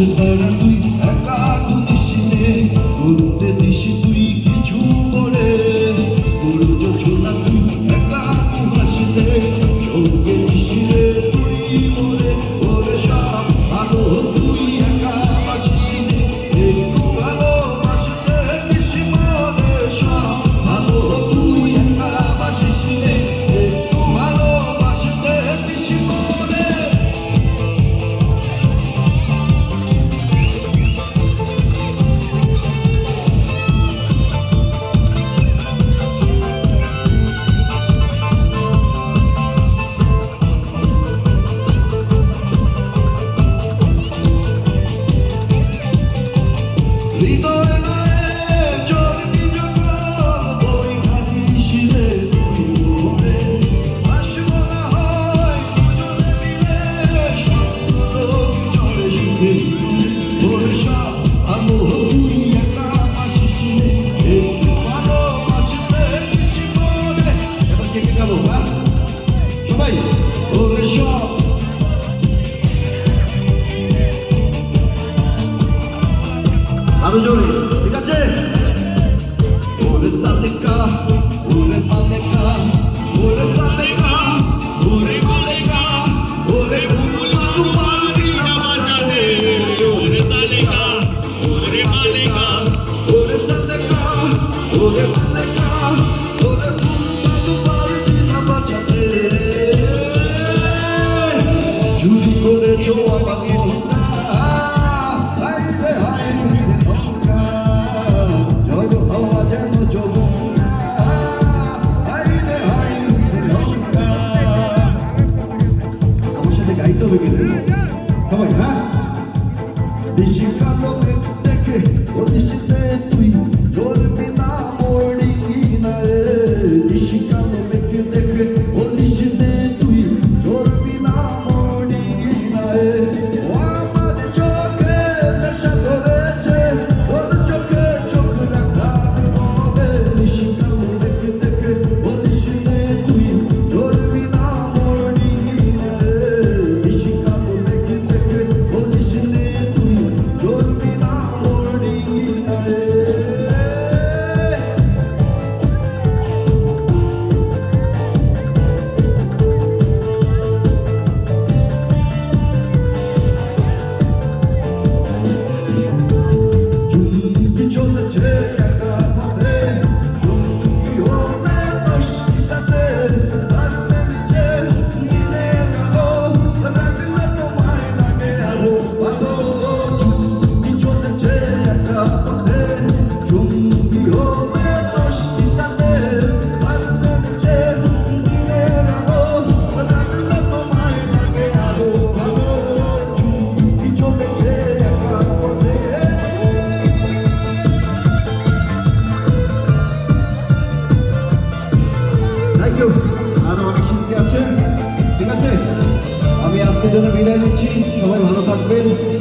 Aşıklara duy, eka konuşine, unde dişi duy. শিখাবো হ্যাঁ? সবাই ওরে সব। আরও জোরে। Давай, а? Бежим, а то мы, так, вот не tak byl